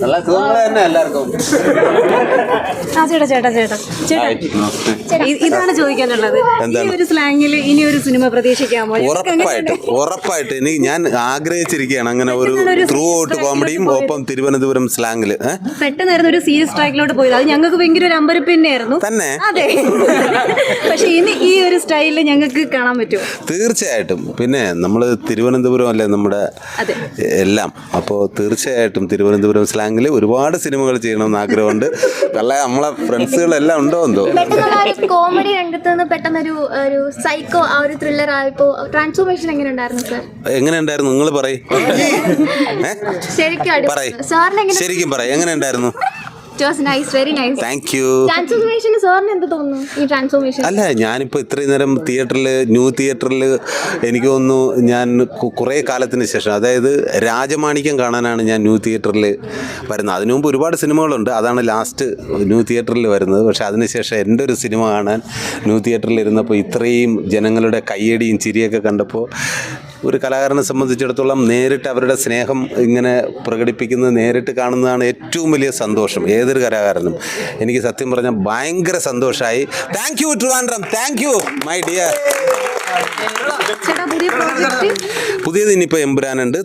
നല്ല സുഖങ്ങൾ തന്നെ എല്ലാവർക്കും. ആ ചേട്ടാ ചേട്ടാ ചേട്ടാ. ചേട്ടാ ഇ- ഇതാണ് ചോദിക്കാനുള്ളത്. ഈ എന്താണ്? ഒരു സ്ലാങ്ങിൽ ഇനി ഒരു സിനിമ പ്രതീക്ഷിക്കാമോ? ഞങ്ങൾക്ക് അങ്ങനെ ഉറപ്പായിട്ട് ഉറപ്പായിട്ട്. ഇനി ഞാൻ ആഗ്രഹിച്ചിരിക്കുകയാണ് അങ്ങനെ ഒരു പെട്ടെന്നൊരു ത്രൂ ഔട്ട് കോമഡിയും ഒപ്പം തിരുവനന്തപുരം സ്ലാങ്ങിൽ പെട്ടെന്നായിരുന്നു ഒരു സീരിയസ് ട്രാക്കിലോട്ട് പോയത്. അത് ഞങ്ങൾക്ക് ഭയങ്കര ഒരു അമ്പരപ്പ് തന്നെയായിരുന്നു തന്നെ? അതെ. പക്ഷെ ഇനി ഈ ഒരു സ്റ്റൈലിൽ ഞങ്ങൾക്ക് കാണാൻ പറ്റുമോ തീർച്ചയായിട്ടും. പിന്നെ നമ്മൾ തിരുവനന്തപുരം അല്ലേ നമ്മുടെ അതെ. എല്ലാം. അപ്പോൾ തീർച്ചയായിട്ടും തിരുവനന്തപുരം സ്ലാങ്ങിൽ ഒരുപാട് സിനിമകൾ ചെയ്യണമെന്ന് ആഗ്രഹമുണ്ട്. അല്ല നമ്മളെ ഫ്രണ്ട്സുകളെല്ലാം ഉണ്ടോ എന്തോ? കോമഡി രംഗത്ത് നിന്ന് പെട്ടെന്നൊരു ഒരു സൈക്കോ ആ ഒരു ത്രില്ലർ ആയപ്പോ ട്രാൻസ്ഫോർമേഷൻ എങ്ങനെ ഉണ്ടായിരുന്നു സർ എങ്ങനെ ഉണ്ടായിരുന്നു നിങ്ങൾ പറയും. ശരിക്കും പറയ് ശരിക്കും പറ എങ്ങനെ ഉണ്ടായിരുന്നു was nice very nice thank you transformation സാറിന് എന്ത് തോന്നുന്നു ഈ ട്രാൻസ്ഫോർമേഷൻ അല്ല ഞാനിപ്പോൾ ഇത്രയും നേരം തിയേറ്ററിൽ ന്യൂ തിയേറ്ററിൽ എനിക്ക് തോന്നുന്നു ഞാൻ കുറേ കാലത്തിന് ശേഷം അതായത് രാജമാണിക്യം കാണാനാണ് ഞാൻ ന്യൂ തിയേറ്ററിൽ വരുന്നത്. അതിനു മുമ്പ് ഒരുപാട് സിനിമകളുണ്ട്. അതാണ് ലാസ്റ്റ് ന്യൂ തിയേറ്ററിൽ വരുന്നത്. പക്ഷേ അതിനുശേഷം എന്റെ ഒരു സിനിമ കാണാൻ ന്യൂ തിയേറ്ററിൽ ഇരുന്നപ്പോൾ ഇത്രയും ജനങ്ങളുടെ കയ്യടിയും ചിരിയൊക്കെ കണ്ടപ്പോൾ ഒരു കലാകാരനെ സംബന്ധിച്ചിടത്തോളം നേരിട്ട് അവരുടെ സ്നേഹം ഇങ്ങനെ പ്രകടിപ്പിക്കുന്നത് നേരിട്ട് കാണുന്നതാണ് ഏറ്റവും വലിയ സന്തോഷം. ഏതൊരു കലാകാരനും. എനിക്ക് സത്യം പറഞ്ഞാൽ ഭയങ്കര സന്തോഷമായി thank you Trivandrum thank you my dear പുതിയത് ഇനിയിപ്പോൾ എമ്പുരാനുണ്ട്.